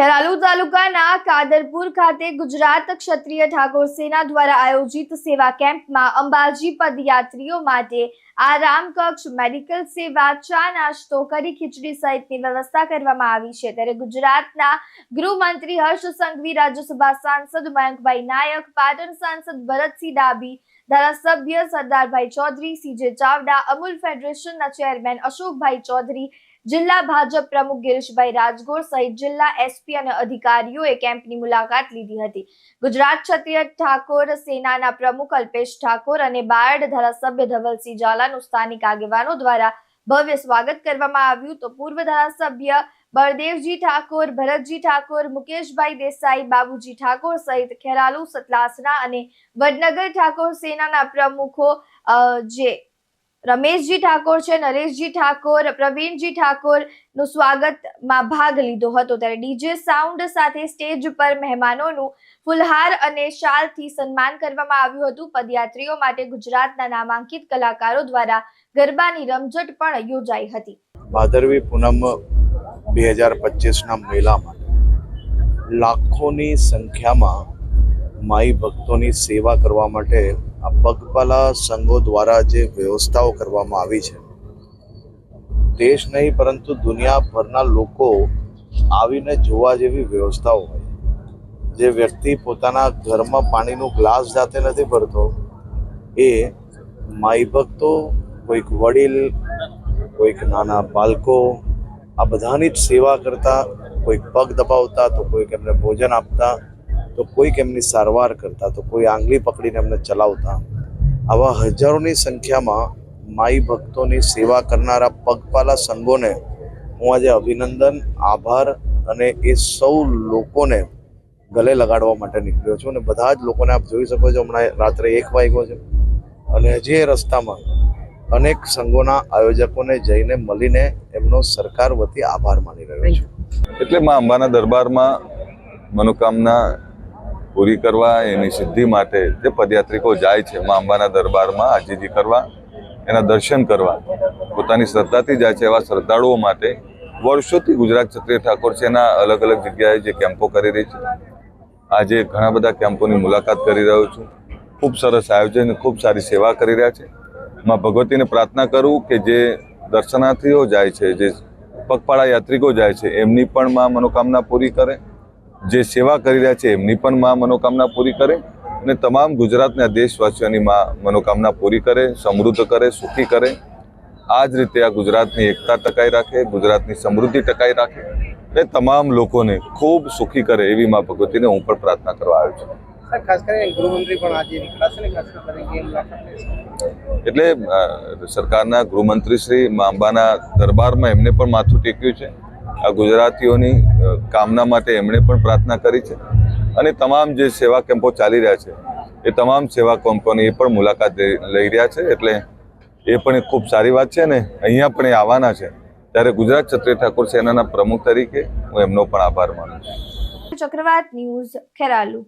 ખેરાલુ તાલુકાના કાદરપુર ખાતે ગુજરાત ક્ષત્રિય ઠાકોર સેના દ્વારા આયોજિત સેવા કેમ્પમાં અંબાજી પદયાત્રીઓ માટે આરામ કક્ષ, મેડિકલ સેવા, ચા નાસ્તો કરી ખીચડી સહિતની વ્યવસ્થા કરવામાં આવી છે. ત્યારે ગુજરાતના ગૃહમંત્રી હર્ષ સંઘવી, રાજ્યસભા સાંસદ મયંકભાઈ નાયક, પાટણ સાંસદ ભરતસિંહ ડાબી ધારાસભ્ય સરદારભાઈ ચૌધરી, સીજે ચાવડા, અમૂલ ફેડરેશનના ચેરમેન અશોકભાઈ ચૌધરી જિલ્લા ભાજપ પ્રમુખ ગિરીશભાઈ રાજગોર સહિત જિલ્લા એસપી અને અધિકારીઓએ કેમ્પની મુલાકાત લીધી હતી. ગુજરાત ક્ષત્રિય ઠાકોર સેનાના પ્રમુખ અલ્પેશ ઠાકોર અને બાયડ ધારાસભ્ય ધવલસિંહ ઝાલાનું સ્થાનિક આગેવાનો દ્વારા ભવ્ય સ્વાગત કરવામાં આવ્યું તો પૂર્વ ધારાસભ્ય બળદેવજી ઠાકોર, ભરતજી ઠાકોર, મુકેશભાઈ દેસાઈ, બાબુજી ઠાકોર સહિત ખેરાલુ સતલાસના અને વડનગર ઠાકોર સેનાના પ્રમુખો જે રમેશજી ઠાકોર છે, નરેશજી ઠાકોર, પ્રવીણજી ઠાકોરનું સ્વાગતમાં ભાગ લીધો હતો. ત્યારે ડીજે સાઉન્ડ સાથે સ્ટેજ પર મહેમાનોનું ફુલહાર અને શાલથી સન્માન કરવામાં આવ્યું હતું. પદયાત્રીઓ માટે ગુજરાતના નામાંકિત કલાકારો દ્વારા ગરબાની રમઝટ પણ યોજાઈ હતી. ભાદરવી પૂનમ બે હજાર પચીસના મેળામાં લાખોની સંખ્યામાં માઈ ભક્તોની સેવા કરવા માટે પગપાલા સંઘો દ્વારા જે વ્યવસ્થાઓ કરવામાં આવી છે. દેશ નહીં, પરંતુ દુનિયાભરના લોકો આવીને જોવા જેવી વ્યવસ્થાઓ હોય. જે વ્યક્તિ પોતાના ઘરમાં પાણીનું ગ્લાસ જાતે નથી ભરતો, એ માઈ ભક્તો, કોઈક વડીલ, કોઈક નાના બાળકો, આ બધાની જ સેવા કરતા, કોઈક પગ દબાવતા, તો કોઈક એમને ભોજન આપતા, તો કોઈક એમની સારવાર કરતા, તો કોઈ આંગળી પકડીને એમને ચલાવતા. આવા હજારોની સંખ્યામાં માઈ ભક્તોની સેવા કરનારા પગપાલા સંઘોને હું આજે અભિનંદન આભાર અને એ સૌ લોકોને ગલે લગાડવા માટે નીકળ્યો છું અને બધા જ લોકોને આપ જોઈ શકો છો હમણાં રાત્રે એક વાગ્યો છે અને હજી એ રસ્તામાં અનેક સંઘોના આયોજકોને જઈને મળીને એમનો સરકાર વતી આભાર માની રહ્યો છું. એટલે મા અંબાના દરબારમાં મનોકામના પૂરી કરવા, એની સિદ્ધિ માટે જે પદયાત્રિકો જાય છે, મા અંબાના દરબારમાં આજીજી કરવા, એના દર્શન કરવા, પોતાની શ્રદ્ધાથી જાય છે એવા શ્રદ્ધાળુઓ માટે વર્ષોથી ગુજરાત ક્ષત્રિય ઠાકોર છે, એના અલગ અલગ જગ્યાએ જે કેમ્પો કરી રહી છે. આજે ઘણા બધા કેમ્પોની મુલાકાત કરી રહ્યો છું. ખૂબ સરસ આયોજન, ખૂબ સારી સેવા કરી રહ્યા છે. માં ભગવતીને પ્રાર્થના કરું કે જે દર્શનાર્થીઓ જાય છે, જે પગપાળા યાત્રિકો જાય છે, એમની પણ માં મનોકામના પૂરી કરે. જે સેવા કરી રહ્યા છે એમની પણ માં મનોકામના પૂરી કરે અને તમામ ગુજરાતના દેશવાસીઓની માં મનોકામના પૂરી કરે સમૃદ્ધ કરે સુખી કરે. આ જ રીતે આ ગુજરાતની એકતા ટકાઈ રાખે ગુજરાતની સમૃદ્ધિ ટકાઈ રાખે અને તમામ લોકોને ખૂબ સુખી કરે એવી માં ભગવતીને હું પણ પ્રાર્થના કરવા આવ્યો છું. ખાસ કરીને ગૃહમંત્રી પણ આજે નીકળાશે ને ખાસ કરીને એટલે સરકારના ગૃહમંત્રી શ્રી મા અંબાના દરબારમાં એમને પણ માથું ટેક્યું છે. આ ગુજરાતીઓની કામના માટે એમણે પણ પ્રાર્થના કરી છે. અને તમામ જે સેવા કેમ્પો ચાલી રહ્યા છે, એ તમામ સેવા કેમ્પોની એ પણ મુલાકાત લઈ રહ્યા છે. એટલે એ પણ ખૂબ સારી વાત છે ને અહીંયા પણ એ આવવાના છે. ત્યારે ગુજરાત ક્ષત્રિય ઠાકોર સેનાના પ્રમુખ તરીકે હું એમનો પણ આભાર માનું છું. ચક્રવાત ન્યૂઝ, ખેરાલુ.